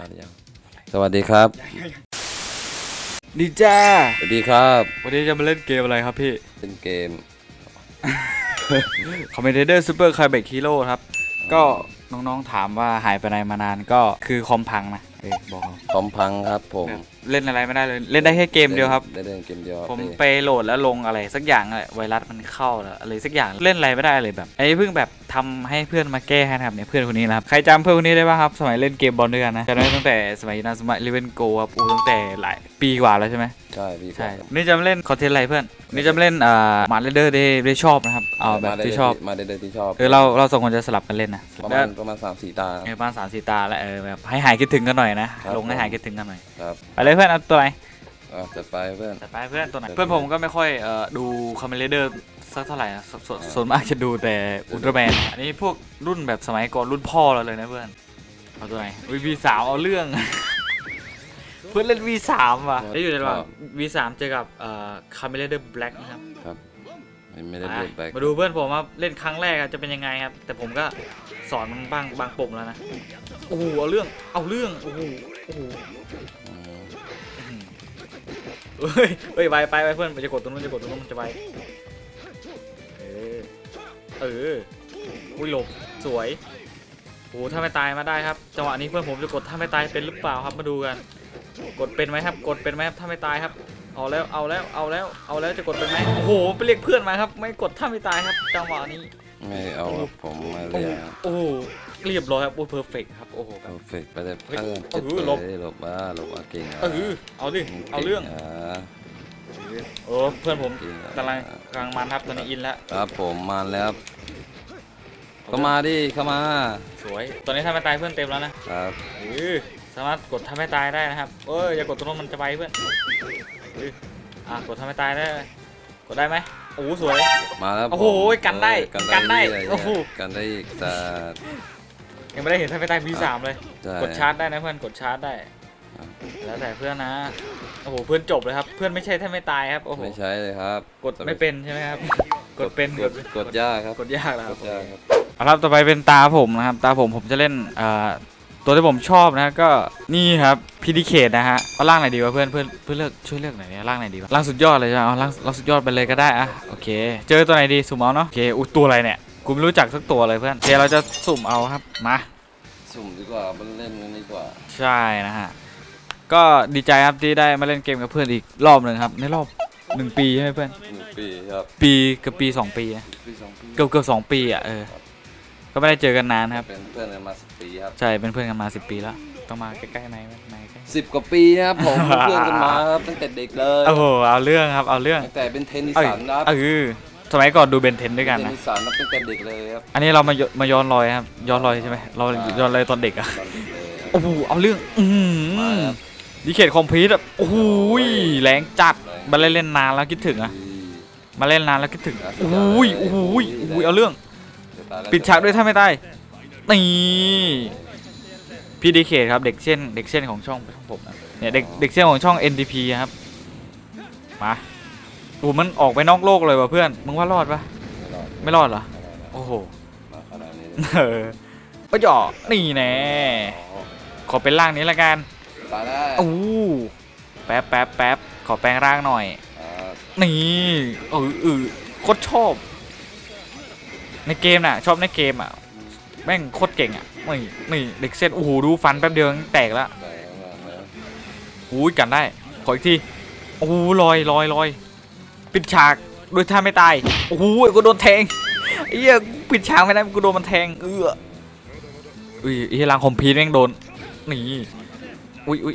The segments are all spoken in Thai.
อะยังสวัสดีครับดีจ้าสวัสดีครับ วันนี้จะมาเล่นเกมอะไรครับพี่ เป็นเกม คอมเมดี้ซูเปอร์คาเบกฮีโร่ครับ ก็น้องๆถามว่าหายไปไหนมานานก็คือคอมพังนะ เอ้ยบอกเขาคอมพังครับผมแบบเล่นอะไรไม่ได้เลย เล่นได้แค่เกมเดียวครับ ได้เล่นเกมเดียวครับผมพี่ไปโหลดแล้วลงอะไรสักอย่างอะไวรัสมันเข้าแล้วอะไรสักอย่างเล่นอะไรไม่ได้เลยแบบไอ้เพิ่งแบบทำให้เพื่อนมาแก้ให้นะครับเนี่ยเพื่อนคนนี้นะครับใครจำเพื่อนคนนี้ได้บ้างครับสมัยเล่นเกมบอลด้วยกันนะจำได้ตั้งแต่สมัยนั้นสมัยเลเวนโกครับอูตั้งแต่หลายปีกว่าแล้วใช่ไหม ใช่พี่ใช่ครับนี่จะมาเล่นคอนเทนต์อะไรเพื่อน นี่จะมาเล่นอ่ามาเรเดอร์ได้ได้ชอบนะครับ เอาแบบมได้ที่ชอบ มาได้เลยที่ชอบเออเราเราสองคนจะสลับกันเล่นนะประแล้มาวณประมาณสามสี่ตาเออประมาณสามสี่ตาแล้วเออแบบให้หายคิดถึงกันหน่อยนะ ครับลงให้หายคิดถึงกันหน่อยครับไปเลยเพื่อนเอาตัวไหนอะจัดไปเพื่อนแต่ไปเพื่อนตัวไหน เพื่อนผมก็ไม่ค่อยเอ่อดูคอมเมดี้เดอร์สักเท่าไหร่นะสสส่วนมากจะดูแต่อุลตร้าแมนอันนี้พวกรุ่นแบบสมัยก่อนรุ่นพ่อเราเลยนะเพื่อนเอาตัวไหนวีสามเอาเรื่อง เพื่อนเล่น V3 ว่ะได้อยู่ในระหว่าง V3 เจอกับเอ่อคาเมเลเดอร์แบล็กนะครับ ไม่ไม่ได้อะเล่นแบ็คมาดูเพื่อนผมว่าเล่นครั้งแรกอะจะเป็นยังไงครับ แต่ผมก็สอนมันบ้างบางปุ่มแล้วนะโอ้โหเอาเรื่องเอาเรื่องโอ้โหโอ้โหอืมเฮ้ยเฮ้ยไปไปไปเพื่อนมันจะกดตรงนู้นจะกดตรงนู้นมันจะไปเออเอออุ้ยหลบสวยโอ้โหถ้าไม่ตายมาได้ครับจังหวะนี้เพื่อนผมจะกดถ้าไม่ตายเป็นหรือเปล่าครับมาดูกัน กดเป็นไหมครับ กดเป็นไหมครับถ้าไม่ตายครับ เอาแล้วเอาแล้วเอาแล้วเอาแล้วจะกดเป็นไหมโอ้โหไปเรียกเพื่อนมาครับไม่กดถ้าไม่ตายครับจังหวะนี้ไม่เอาครับผมมาโอ้เรีโหยนครับโอ้โหเรียบร้อยครับโอ้เพอร์เฟกครับโอ้โหเพอร์เฟกไปเลยเฮ้ยเพื่อนเออเจ็บหลบ เลยหลบว่าหลบว่าเก่งอะเออเอาดิเอาเรื่องก่ะโอ้เพื่อนผมเก่งอะกำลังกำลังมันครับตอนนี้อินแล้วครับผมมาแล้วครับเข้ามาดิเข้ามาสวย ตอนนี้ถ้าไม่ตายเพื่อนเต็มแล้วนะครับเออสามารถกดถ้าไม่ตายได้นะครับเอออย่ากดตรงนู้นมันจะไปเพื่อนเอออะกดถ้าไม่ตายได้กดได้ไหมโอ้โหสวย มาแล้วโอ้โหผมกันได้เออกันได้เยโอ้โห กันได้อีกแต่ยังไม่ได้เห็นถ้าไม่ตาย V3 เลยใช่กดชาร์จได้นะเพื่อนกดชาร์จได้ครับแล้วแต่เพื่อนนะโอ้โหเพื่อนจบเลยครับ เพื่อนไม่ใช่ถ้าไม่ตายครับโอ้โหไม่ใช้เลยครับกดไม่เป็นใช่ไหมครับกดเป็นกดกดยากครับกดยากแล้วคกรับดยากครับ เอาครับต่อไปเป็นตาผมนะครับ ตาผมผมจะเล่นอ่า ตัวที่ผมชอบนะก็นี่ครับพีดีเคทนะฮะเอาล่างไหนดีวะเพื่อนเพื่อนเพื่อนเลือกช่วยเลือกหน่อยเนี่ยล่างไหนดีวะล่างสุดยอดเลยใช่ไหมเอาล่างล่างสุดยอดไปเลยก็ได้อะโอเค เจอตัวไหนดีสุ่มเอาเนาะโอเคอุ้ยตัวอะไรเนี่ยกูไม่รู้จักสักตัวเลยเพื่อนโอเคเราจะสุ่มเอาครับมาสุ่มดีกว่ามันเล่นกันดีกว่า ใช่นะฮะก็ดีใจครับที่ได้มาเล่นเกมกับเพื่อนอีกรอบหนึ่งครับในรอบหนึ่งปีใช่ไหมเพื่อนหนึ่งปีครับปีกับปีสองปีนะปีสองปีเกือบเกือบสองปีอะเออก็ ไม่ได้เจอกันนานครับ เป็นเพื่อนกันมาสิบปีครับใช่เป็นเพื่อนกันมาสิบปีแล้ว ต้องมาใกล้ๆไหนไหมไหนใกล้สิบกว่าปีครับผมเป็นเพื่อนกันมาครับตั้งแต่เด็กเลยโอ้โหเอาเรื่องครับเอาเรื่องตั้งแต่เป็นเทนนิสเอ้ยสันครับเออสมัยก่อนดูเบนเทนด้วยกันเทนนะนิสสันครับตั้งแต่เด็กเลยครับอันนี้เรามาย้อนมาย้อนรอยครับย้อนรอยใช่ไหมเราย้อนรอยตอนเด็กอะตอนเด็กเลยครับ โอ้โหเอาเรื่องอืมาอครับดีเคทคอมพลีทอะโอ้โหแรงจัดมาเล่นเล่นนานแล้วคิดถึงอะ มาเล่นนานแล้วคิดถึง โอ้ยโอ้ยโอ้ยเอาเรื่อง ปิดฉากด้วยถ้าไม่ตายนี่พี่ดีเคครับเด็กเส้นเด็กเส้นของช่องช่องผมนะเนี่ยเด็กเด็กเส้นของช่อง NDP ครับมาโอ้มันออกไปนอกโลกเลยว่ะเพื่อนมึงว่ารอดปะไม่รอดไม่รอดเหรอโอ้โหมาขนาดนี้เออก็จ่อนี่แน่อ๋อขอเป็นร่างนี้ละกันตายได้อู้แป๊บแป๊บแป๊บขอแปลงร่างหน่อย อ่านี่เออเออโคตรชอบ ในเกมน่ะ ชอบในเกมอะแม่งโคตรเก่งอะนี่นี่เด็กเส้นโอ้โหดูฟันแป๊บเดียวยังแตกแล้วอุ้ยกันได้ ขออีกทีโอ้โหลอยลอยลอยปิดฉากโดยท่าไม่ตายโอ้โหกูโดนแทงไอ้เหี้ยปิดฉากไม่ได้กูโดนมันแทงเอออุ้ยไอ้เหี้ยลางคอมพีทแม่งโดนหนีอุ้ยอุ้ย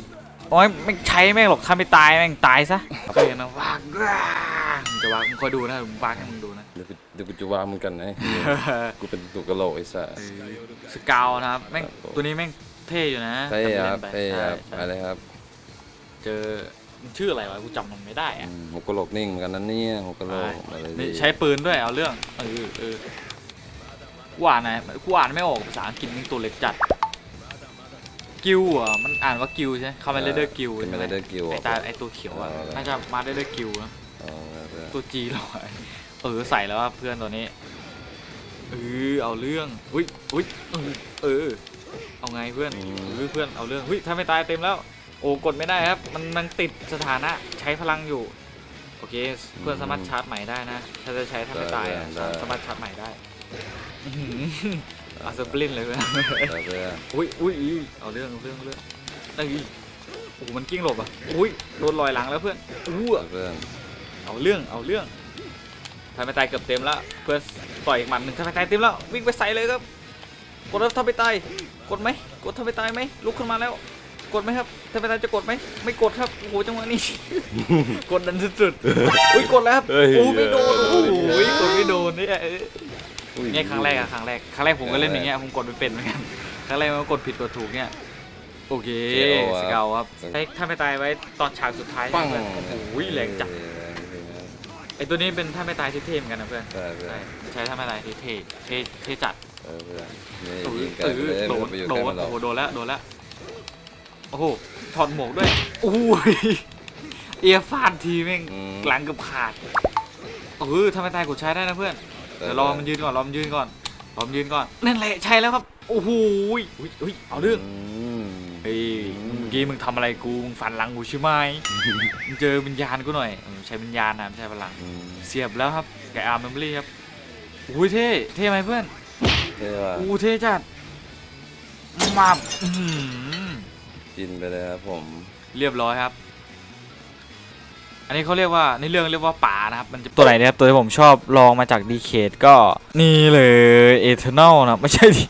โอ้ยไม่ใช้แม่งหรอกถ้าไม่ตายแม่งตายซะเคยนะวากมึงจะวากมึงคอยดูนะมึงวากให้มึงดู กูเดี๋ยวกูจะวางมึงกันนะกูเป็นตุกกะโหลกไอ้สัส สกาวนะครับแม่งตัวนี้แม่งเท่อยู่นะเท่ครับจำไม่เท่ได้ครับใช่อะไรใช่ครับเจอมันชื่ออะไรวะกูจำมันไม่ได้อือะมหัวกะโหลกนิ่งเหมือนกันนะเนี่ยหัวกะโหลกอะไรนี่ดีใช้ปืนด้วยเอาเรื่องเออเออกูอ่านไหนกูอ่านไม่ออกภาษาอังกฤษมึงตัวเล็กจัดกิวอะมันอ่านว่ากิวใช่ไหมคาเมเลเดอร์กิวเป็นใช่ไม่ไหมได้เดอร์กิว ไอตาไอตัวเขียวอะเอาละน่าจะมาได้ด้วยกิวนะเอาละเพื่อนตัวจีหรอ เออใส่แล้วว่าเพื่อนตัวนี้เออเอาเรื่องอุ้ยอุ้ยเออเออเอาไงเพื่อนอืมเฮ้ยเพื่อนเอาเรื่องเฮ้ยถ้าไม่ตายเต็มแล้ว โอ้กดไม่ได้ครับ มันมันติดสถานะใช้พลังอยู่โอเคเพื่อนสามารถชาร์จใหม่ได้นะถ้าจะใช้ถ้าไม่ตายอะได้ได้ สามารถชาร์จใหม่ได้อื้อหือเอาสปรินเลยเพื่อนแต่เพื่อนอุ้ยอุ้ยอุ้ยเอาเรื่องเอาเรื่องเอาเรื่องเอ้ยโอ้โหมันกิ้งหลบอะอุ้ยโดนลอยหลังแล้วเพื่อนอู้แต่เพื่อนเอาเรื่องเอาเรื่อง ถ้าไม่ตายเกือบเต็มแล้ว เพื่อนต่อยอีกหมัดหนึ่งถ้าไม่ตายเต็มแล้ว วิ่งไปใส่เลยครับ กดแล้วถ้าไม่ตาย กดไหม กดถ้าไม่ตายไหมลุกขึ้นมาแล้ว กดไหมครับถ้าไม่ตายจะกดไหม ไม่กดครับ โอ้โหจังหวะนี้ กดดันสุดๆ อุ้ยกดแล้วครับเฮ้ยโอ้ไม่โดน โอ้โหกดไม่โดนเนี่ยอุ้ยเนี่ยครั้งแรกอะครั้งแรก ครั้งแรกผมก็เล่นอย่างเงี้ย ผมกดไม่เป็นเหมือนกัน ครั้งแรกมันก็กดผิดกดถูกเนี่ยโอเค สเกลครับใช้ถ้าไม่ตายไว้ตอนฉากสุดท้ายปังเพื่อนโอ้โหแรงจัดแรงจริงนะ ไอตัวนี้เป็นถ้าไม่ตายที่เท่เหมือนกันนะเพื่อนใช่เพื่อนใช่ใช้ถ้าไม่ตายที่เท่เท่เท่จัดเออเพื่อนนี่เออยิงกันเอไปอเลยโดนไปอยู่โดใกล้นมันเราโอ้โหโดนแล้วโดนแล้วโอ้โหถอดหมวกด้วยโอ้ยเอียฟาดทีแม่งอืมหลังเกือบขาดเออถ้าไม่ตายกดใช้ได้นะเพื่อน เดี๋ยวรอมันยืนก่อนรอมันยืนก่อนรอมันยืนก่อนนั่นแหละใช่แล้วครับโอ้โหยอุ๊ยอุ๊ยเอาเรื่องมเฮ้ยเมื่อกี้มึงทำอะไรกูมึงฟันหลังกูใช่ไหมมึงเจอวิญญาณกูหน่อยเออใช้วิญญาณนะไม่ใช่พลังอืมเสียบแล้วครับแกอาร์มเมมโมรี่ครับอุ้ยเท่เท่ไหมเพื่อนเท่ว่ะอู้เท่จัดมาบอื้อหือกินไปเลยครับผม เรียบร้อยครับ อันนี้เขาเรียกว่าในเรื่องเรียกว่าป่านะครับ มันจะตัวไหนเนี่ยครับ ตัวที่ผมชอบลองมาจากดีเคดก็ นี่เลยเอเทอร์นลนะ ไม่ใช่ดิ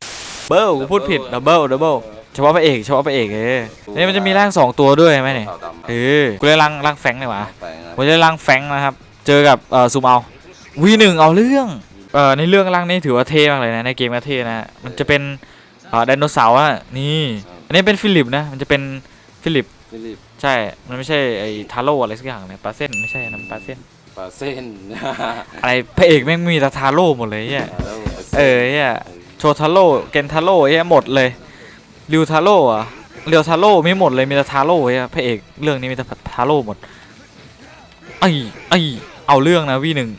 เบิลกูพูดผิดดับเบิลดับเบิล เฉพาะพระเอกเฉพาะพระเอกเออนี่มันจะมีร่างสองตัวด้วยไหมเนี่ยขาวดำเออกูเลยร่างร่างแฟงเลยวะแฝงนะผมจะร่างแฟงนะครับ เจอกับเอ่อซูมเอาวีหนึ่งเอาเรื่องเอ่อในเรื่องร่างนี้ถือว่าเท่มากเลยนะในเกมก็เท่นะมันจะเป็นเอ่อไดโนเสาร์อะนี่อันนี้เป็นฟิลิปนะมันจะเป็นฟิลิปฟิลิปใช่ มันไม่ใช่ไอ้ทาโร่อะไรสักอย่างเนี่ยปลาเส้นไม่ใช่นะมันปลาเส้นปลาเส้นอะไรพระเอกแม่งมีแต่ทาโร่หมดเลยเนี่ยเออเนี่ยโชทาโร่เกนทาโร่เนี่ยหมดเลย ริวทาโร่อะเรียวทาโร่ไม่หมดเลยมีแต่ทาโร่เนี่ยพระเอกเรื่องนี้มีแต่ทาโร่หมดไอ้ไอ้เอาเรื่องนะวีหนึ่ง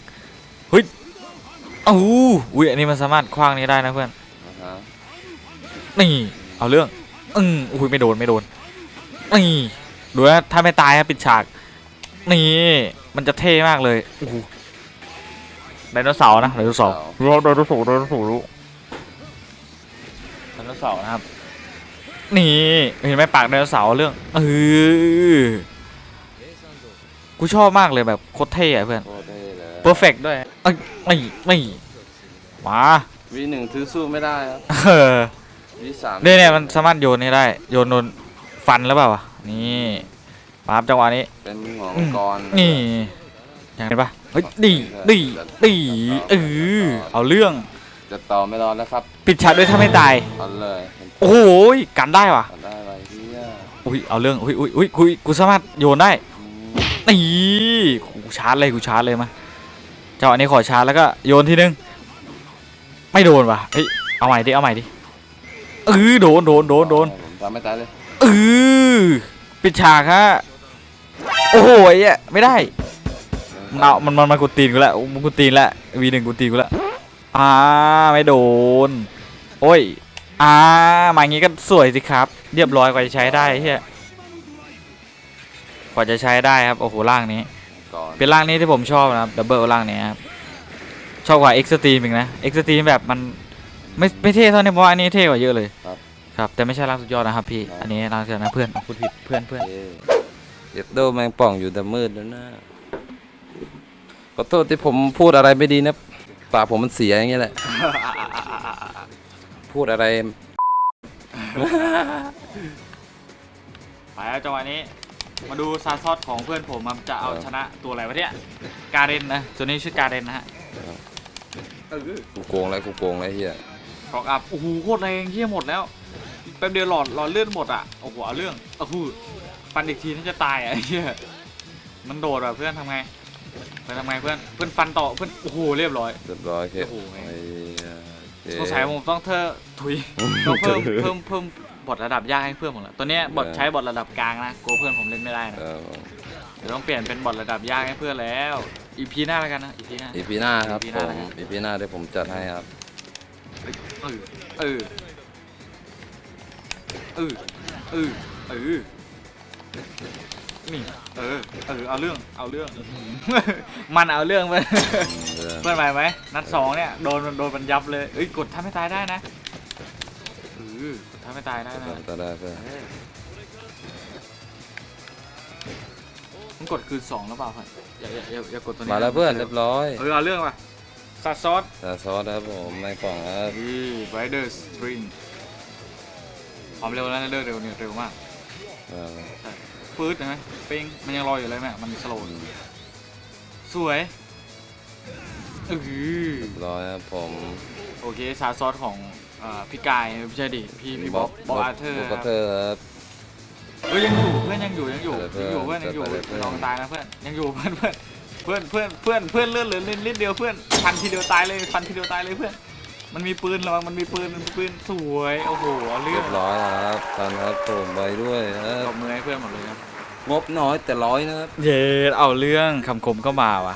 เฮ้ยอ้าวอุ้ยอันนี้มันสามารถคว้างนี้ได้นะเพื่อนอ่าฮะนี่เอาเรื่องอืมอุ้ยไม่โดนไม่โดนนี่ดูนะถ้าไม่ตายครับปิดฉากนี่มันจะเท่มากเลยโอ้โหไดโนเสาร์นะไดโนเสาร์รู้ไดโนเสาร์ไดโนเสาร์รู้ไดโนเสาร์นะครับ นี่เห็นไหมปากไดโนเสาร์เรื่องเออกูชอบมากเลยแบบโคตรเท่อะเพื่อนโคตรเท่เลยเพอร์เฟกด้วยเอ้ยนี่นี่มาวีหนึ่งถือสู้ไม่ได้ครับเออวีสามเนี่ยเนี่ยมันสามารถโยนนี่ได้ โยนโดนฟันแล้วเปล่าวะนี่มาครับจังหวะนี้เป็นหัวมังกรนี่อย่างนี้ปะเฮ้ยดีดีดีเออเอาเรื่อง จะต่อไม่รอแล้วครับปิดฉากด้วยถ้าไม่ตาย เอาเลยโอ้โหกันได้ว่ะ เอาได้ไรเฮียอุ้ยเอาเรื่องอุ้ยอุ้ยอุ้ยกูกูสามารถโยนได้อืมนี่กูชาร์จเลยกูชาร์จเลยมาจังหวะนี้ขอชาร์จแล้วก็โยนทีนึงไม่โดนว่ะเฮ้ยเอาใหม่ดิเอาใหม่ดิเออโดนโดนโดนโดนผมทำไม่ตายเลยเออปิดฉากฮะโอ้โหไอ้เหี้ยไม่ได้มันเอามันมันมันกูตีนกูแล้วมันกูตีนแล้ววีหนึ่งกูตีนกูแล้ว อ่าไม่โดน โอ้ยอ่ามาอย่างงี้ก็สวยสิครับ เรียบร้อยกว่าจะใช้ได้เฮียกว่าจะใช้ได้ครับ โอ้โหร่างนี้ ก่อนเป็นร่างนี้ที่ผมชอบนะครับดับเบิลร่างนี้ครับชอบกว่าเอ็กซ์ตรีมอีกนะเอ็กซ์ตรีมแบบมันไม่ไม่เท่เท่านี้เพราะว่าอันนี้เท่กว่าเยอะเลย ครับครับแต่ไม่ใช่ร่างสุดยอดนะครับพี่ครับอันนี้ร่างสุดยอดนะเพื่อนพูดผิดเพื่อนเพื่อนเย้เย็ดโดแมงป่องอยู่แต่มืดแล้วนะขอโทษที่ผมพูดอะไรไม่ดีนะ ปากผมมันเสียอย่างเงี้ยแหละ พูดอะไร ไปแล้วจังหวะนี้ มาดูซาซอสของเพื่อนผมมันจะเอาครับชนะตัวอะไรวะเนี่ยการเรนนะตัวนี้ชื่อการเรนนะฮะกูโกงแล้วกูโกงแล้วเฮียกรอกอัพโอ้โหโคตรแรงเฮี้ยหมดแล้วแป๊บเดียวหลอดหลอดเลือดหมดอะโอ้โหเอาเรื่องโอ้โหฟันอีกทีน่าจะตายอะเฮียมันโดดอะเพื่อนทำไง เพื่อนทำไงเพื่อนเพื่อนฟันต่อเพื่อนโอ้โหเรียบร้อย เรียบร้อยโอเคโอ้โห ไอ้เหี้ยโอเคสงสัยผมต้องเธอถุยต้องเพิ่มเพิ่มเพิ่มบทระดับยากให้เพื่อนผมละตัวเนี้ยบทใช้บทระดับกลางนะกลัวเพื่อนผมเล่นไม่ได้นะเออเดี๋ยวต้องเปลี่ยนเป็นบทระดับยากให้เพื่อนแล้วอีพีหน้าแล้วกันนะอีพีหน้า อีพีหน้าครับ EP หผน้ามนะครับอีพีหน้าเดี๋ยวผมจัดให้ครับ เออเออเออเออเออนี่ เออเออเอาเรื่องเอาเรื่อง มันเอาเรื่องเพื่อนเออเพื่อนไหวไหมนัดสองเนี่ยโดนโดนมันยับเลยเอ้ยกดทำให้ตายได้นะเออกดทำให้ตายได้นะก็ได้เพื่อนมันกดคืนสองหรือเปล่าเพื่อนอย่าอย่าอย่าอย่ากดตัวนี้มาแล้วเพื่อนเรียบร้อยเออเอาเรื่องว่ะซัดซอสซาซอสครับผมแมงป่องครับ นี่ไวเดอร์สปริงความเร็วแล้วนะเร็วเร็วเนี่ยเร็วมาก เออใช่ปื๊ดเห็นไหมปิงมันยังรออยู่เลยแม่มันสโลว์สวยเออเรียบร้อยครับผมโอเคซาซอสของเอ่อพี่กายไม่ใช่ดิพี่พี่บ๊อบบ๊อบอาร์เธอร์บ๊อบคอารับร์เธอร์ครับ เอ้ยยังอยู่เพื่อนยังอยู่ยังอยู่เดี๋ยังยวอยู่เพื่อนเดี๋ยัยวงอยู่เดี๋ยวเดี๋ยวลองตายนะเพื่อนยังอยู่เพื่อนเพื่อนเพื่อนเพื่อนเพื่อนเพื่อนเลื่อนเหลือนิดเดียวเพื่อนฟันทีเดียวตายเลยฟันทีเดียวตายเลยเพื่อน มันมีปืนระวังมันมีปืนมันมีปืนสวยโอ้โหเอาเรื่เรีอยงบร้อยครับทันครับผมไปด้วยครัตบบมือให้เพื่อนหมดเลยครับงบน้อยแต่ร้อยนะครับ เย้เอาเรื่องคำคมก็มาว่ะ